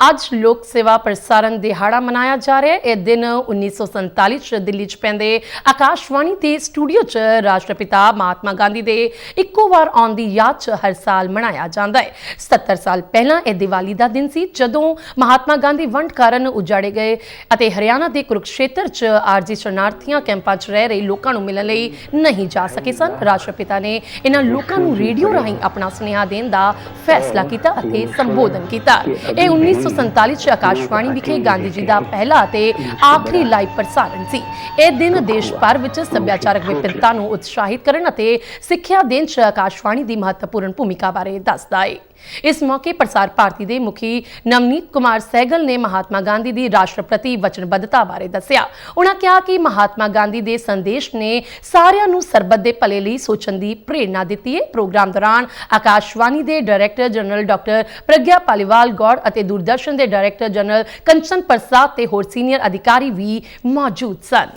ਅੱਜ ਲੋਕ ਸੇਵਾ ਪ੍ਰਸਾਰਣ ਦਿਹਾੜਾ ਮਨਾਇਆ ਜਾ ਰਿਹਾ ਹੈ। ਇਹ ਦਿਨ 1947 ਚ ਦਿੱਲੀ ਚ ਪੈਂਦੇ ਆਕਾਸ਼ਵਾਣੀ ਦੇ ਸਟੂਡੀਓ ਚ ਰਾਸ਼ਟਰਪਿਤਾ ਮਹਾਤਮਾ ਗਾਂਧੀ ਦੇ ਇੱਕੋ ਵਾਰ ਆਉਣ ਦੀ ਯਾਦ ਚ ਹਰ ਸਾਲ ਮਨਾਇਆ ਜਾਂਦਾ ਹੈ। 70 ਸਾਲ ਪਹਿਲਾਂ ਇਹ ਦੀਵਾਲੀ ਦਾ ਦਿਨ ਸੀ, ਜਦੋਂ ਮਹਾਤਮਾ ਗਾਂਧੀ ਵੰਡ ਕਾਰਨ ਉਜਾੜੇ ਗਏ ਅਤੇ ਹਰਿਆਣਾ ਦੇ ਕੁਰੂਕਸ਼ੇਤਰ ਚ ਆਰਜੀ ਸ਼ਰਨਾਰਥੀਆਂ ਕੈਂਪਾਂ ਚ ਰਹਿ ਰਹੇ ਲੋਕਾਂ ਨੂੰ ਮਿਲਣ ਲਈ ਨਹੀਂ ਜਾ ਸਕੇ ਸਨ। ਰਾਸ਼ਟਰਪਿਤਾ ਨੇ ਇਹਨਾਂ ਲੋਕਾਂ ਨੂੰ ਰੇਡੀਓ ਰਾਹੀਂ ਆਪਣਾ ਸੁਨੇਹਾ ਦੇਣ ਦਾ ਫੈਸਲਾ ਕੀਤਾ ਅਤੇ ਸੰਬੋਧਨ ਕੀਤਾ। ਇਹ 1947 ਚ ਆਕਾਸ਼ਵਾਣੀ ਵਿਖੇ ਗਾਂਧੀ ਜੀ ਦਾ ਪਹਿਲਾ ਅਤੇ ਆਖਰੀ ਲਾਈਵ ਪ੍ਰਸਾਰਣ ਸੀ। ਇਹ ਦਿਨ ਦੇਸ਼ ਭਰ ਵਿੱਚ ਸੱਭਿਆਚਾਰਕ ਵਿਭਿੰਨਤਾ ਨੂੰ ਉਤਸ਼ਾਹਿਤ ਕਰਨ ਅਤੇ ਸਿੱਖਿਆ ਦੇਣ ਚ ਆਕਾਸ਼ਵਾਣੀ ਦੀ ਮਹੱਤਵਪੂਰਨ ਭੂਮਿਕਾ ਬਾਰੇ ਦੱਸਦਾ ਹੈ ਇਸ ਮੌਕੇ ਪ੍ਰਸਾਰ ਭਾਰਤੀ ਦੇ ਮੁਖੀ ਨਵਨੀਤ ਕੁਮਾਰ ਸਹਿਗਲ ਨੇ ਮਹਾਤਮਾ ਗਾਂਧੀ ਦੀ ਰਾਸ਼ਟਰ ਪ੍ਰਤੀ ਵਚਨਬੱਧਤਾ ਬਾਰੇ ਦੱਸਿਆ। ਉਹਨਾਂ ਕਿਹਾ ਕਿ ਮਹਾਤਮਾ ਗਾਂਧੀ ਦੇ ਸੰਦੇਸ਼ ਨੇ ਸਾਰਿਆਂ ਨੂੰ ਸਰਬੱਤ ਦੇ ਭਲੇ ਲਈ ਸੋਚਣ ਦੀ ਪ੍ਰੇਰਣਾ ਦਿੱਤੀ ਹੈ ਪ੍ਰੋਗਰਾਮ ਦੌਰਾਨ ਆਕਾਸ਼ਵਾਣੀ ਦੇ director general doctor Pragya Paliwal Gaur ਅਤੇ ਦੂਰਦਰਸ਼ਨ ਦੇ ਡਾਇਰੈਕਟਰ ਜਨਰਲ ਕੰਚਨ ਪ੍ਰਸਾਦ ਤੇ ਹੋਰ ਸੀਨੀਅਰ ਅਧਿਕਾਰੀ ਵੀ ਮੌਜੂਦ ਸਨ।